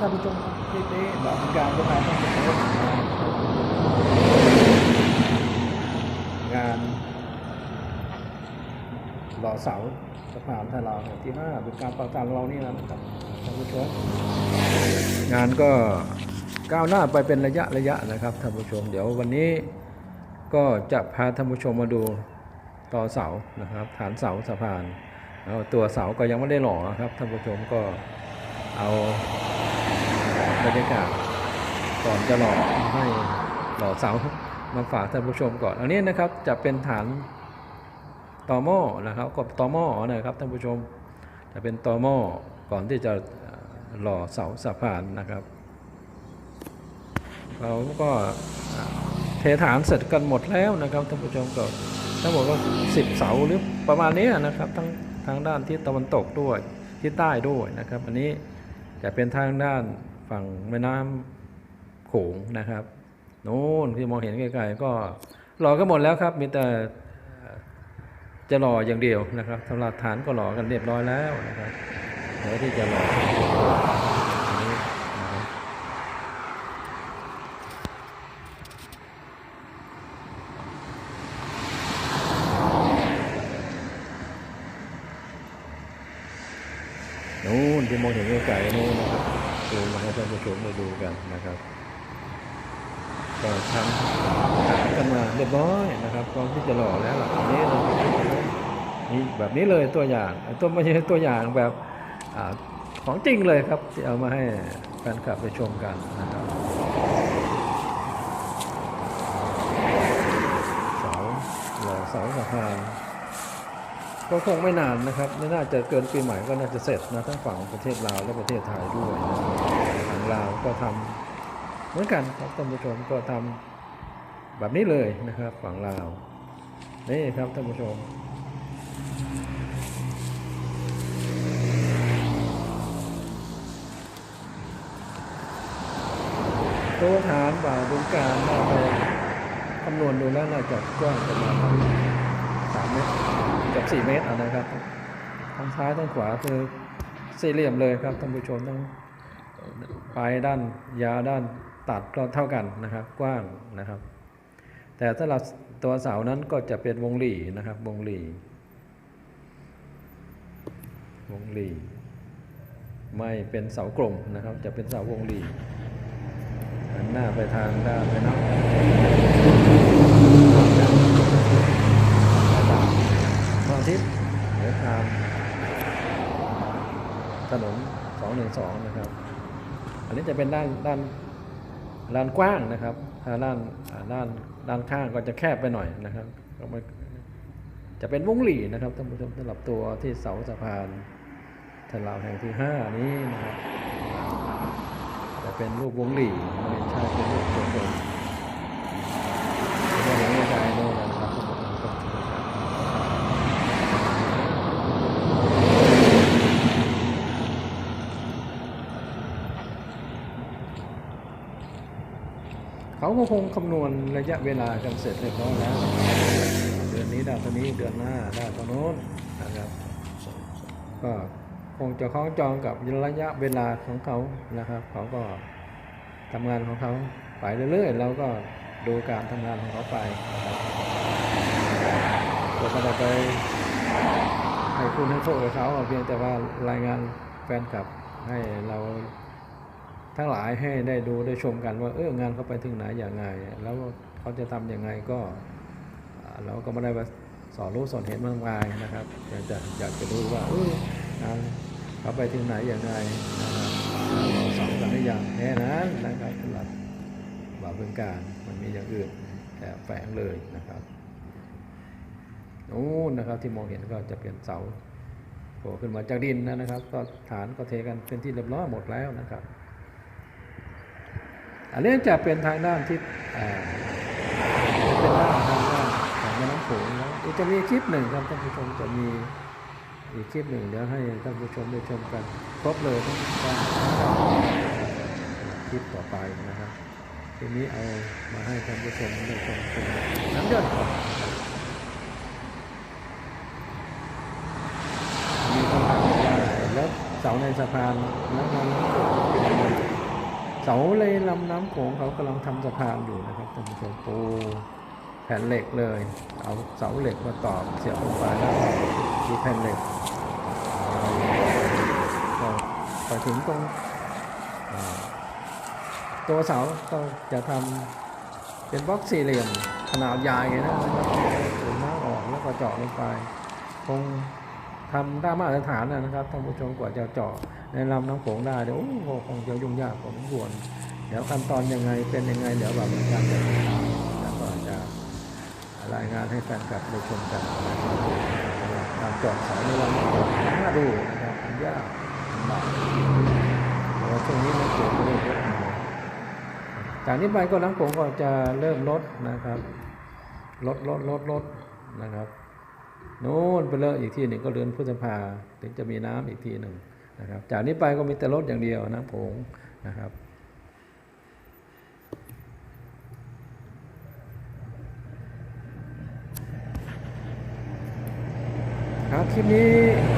ท่านผู้ชมครับคลิปนี้บอกเป็นการจะพาท่านผู้ชมมงานหล่อเสาสะพานไทยลาวที่ห้าเป็นการประการเรานี่นะครับท่านผู้ชมงานก็ก้าวหน้าไปเป็นระยะระยะนะครับท่านผู้ชม เดี๋ยววันนี้ก็จะพาท่านผู้ชมมาดูต่อเสานะครับ ฐานเสาสะพานแล้วตัวเสาก็ยังไม่ได้หล่อครับท่านผู้ชมก็เอา บรรยากาศก่อนจะหล่อให้หล่อเสามาฝากท่านผู้ชมก่อน อันนี้นะครับจะเป็นฐานต่อหม้อนะครับก็ต่อหม้อนะครับท่านผู้ชมจะเป็นต่อหม้อก่อนที่จะหล่อเสาสะพานนะครับ เราก็เทฐานเสร็จกันหมดแล้วนะครับท่านผู้ชมก็ทั้งหมดก็สิบเสาหรือประมาณนี้นะครับทั้งทางด้านทิศตะวันตกด้วยทิศใต้ด้วยนะครับ อันนี้จะเป็นทางด้าน ฝั่งแม่น้ำโขงนะครับโน่นที่มองเห็นไกลๆก็หล่อกันหมดแล้วครับ มีแต่จะหล่ออย่างเดียวนะครับสำหรับฐานก็หล่อกันเรียบร้อยแล้วนะครับเดี๋ยวที่จะหล่อนู้นครับนู่นที่มองเห็นไกลๆนู่นนะครับ ดูมาให้ท่านผู้ชมได้ดูกันนะครับก็ทำกันมาเรียบร้อยนะครับก่อนที่จะหล่อแล้วล่ะนนี้เรานี่แบบนี้เลยตัวอย่างตัวไม่ใช่ตัวอย่างแบบอของจริงเลยครับที่เอามาให้แฟนคลับไปชมกันนะครับเสาหล่อเสาสะพาน ก็คงไม่นานนะครับไม่น่าจะเกินปีใหม่ก็น่าจะเสร็จนะทั้งฝั่งประเทศลาวและประเทศไทยด้วยนะครับทางลาวก็ทำเหมือนกันครับท่านผู้ชมก็ทำแบบนี้เลยนะครับ ฝั่งลาวนี่ครับท่านผู้ชมตัวฐานบ่าดุงการน่าจะคำนวณดูแล้วน่าจะกว้างประมาณสามเมตร กับ 4 เมตรอะนะครับทั้งซ้ายทั้งขวาคือสี่เหลี่ยมเลยครับท่านผู้ชมทั้งปลายด้านยาวด้านตัดก็เท่ากันนะครับ กว้างนะครับ แต่ถ้าเราตัวเสานั้นก็จะเป็นวงหลีนะครับ วงหลีวงหลีไม่เป็นเสากลมนะครับ จะเป็นเสาวงหลีหันหน้าไปทางด้านไปนะมาทิศเหนือทางถ นน 212 นะครับ อันนี้จะเป็นด้านด้านด้านกว้างนะครับ ถ้าด้านด้านด้านข้างก็จะแคบไปหน่อยนะครับก็ไม่จะเป็นวงหลีนะครับท่านผู้ชมสำหรับตัวที่เสาสะพานทะลาวแห่งที่ 5 นี้นะครับจะเป็นรูปวงหลีไม่ใช่เป็นรูปกลมๆไม่ได้เห็นไกลๆโน่นนะครับท่านผู้ชมครับ เขาก็คงคำนวณระยะเวลากันเสร็จเรียบร้อยแล้ว เดือนนี้ได้เท่านี้เดือนหน้าได้เท่าโน้นนะครับก็คงจะคล้องจองกับระยะเวลาของเขานะครับ เขาก็ทำงานของเขาไปเรื่อยๆเราก็ดูการทำงานของเขาไปเราก็จะไปให้คุณให้โทษกับเขาเอาเพียงแต่ว่ารายงานแฟนคลับให้เรา ทั้งหลายให้ได้ดูได้ชมกันว่าเอองานเขาไปถึงไหนอย่างไง แล้วเขาจะทำยังไงก็เราก็ไม่ได้ว่าสอนรู้สอนเห็นมากมายนะครับ อยากจะอยากจะดูว่าเอองานเขาไปถึงไหนอย่างไงนะครับเราสอนกันได้อย่างแน่นั้นนะครับสำหรับบาปเรื่องการมันมีอย่างอื่นแอบแฝงเลยนะครับนู้นนะครับที่มองเห็นก็จะเป็นเสาโผล่ขึ้นมาจากดินนะครับ ก็ฐานก็เทกันเป็นที่เรียบร้อยหมดแล้วนะครับ อันนี้จะเป็นทางด้านที่เป็นด้านทางด้านของแม่น้ำโขงแล้วเดี๋ยวจะมีคลิปหนึ่งครับท่านผู้ชมจะมีอีกคลิปหนึ่งเดี๋ยวให้ท่านผู้ชมได้ชมกันครบเลยทั้งด้านคลิปต่อไปนะครับทีนี้เอามาให้ท่านผู้ชมได้ชมเป็นน้ำย่อยก่อนมีคำถามว่าแล้วเสาในสะพานแล้วมันเป็นยังไง สาเลยลำน้ำโขงเขากำลังทำสะพานอยู่นะครับท่านผู้ชมปูแผ่นเหล็กเลย เอาเสาเหล็กมาต่อเสียบลงไปแล้วก็มีแผ่นเหล็กก็ไปถึงตรงตัวเสาก็จะทำเป็นบล็อกสี่เหลี่ยมขนาดใหญ่นะครับถึงน้ำออกแล้วก็เจาะลงไปคง ทำได้มาตรฐานนะนะครับท่านผู้ชมกว่าจะเจาะในลำน้ำโขงได้เดี๋ยวโอ้โหคงจะยุ่งยากพอสมควรเดี๋ยวขั้นตอนยังไงเป็นยังไงเดี๋ยวแบบการจะแล้วก็จะรายงานให้แฟนคลับได้ชมกันนะครับการเจาะสายในลำน้ำโขงน่าดูนะครับยากลำบากแต่ว่าช่วงนี้น้ำโขงก็เริ่มลดจากนี้ไปก็น้ำโขงก็จะเริ่มลดนะครับ ลดลดลดลดนะครับ โน่นไปเลยอีกที่หนึ่งก็เรือนพุทธภาถึงจะมีน้ำอีกทีหนึ่งนะครับ จากนี้ไปก็มีแต่รถอย่างเดียวน้ำโขงนะครับครับคลิปนี้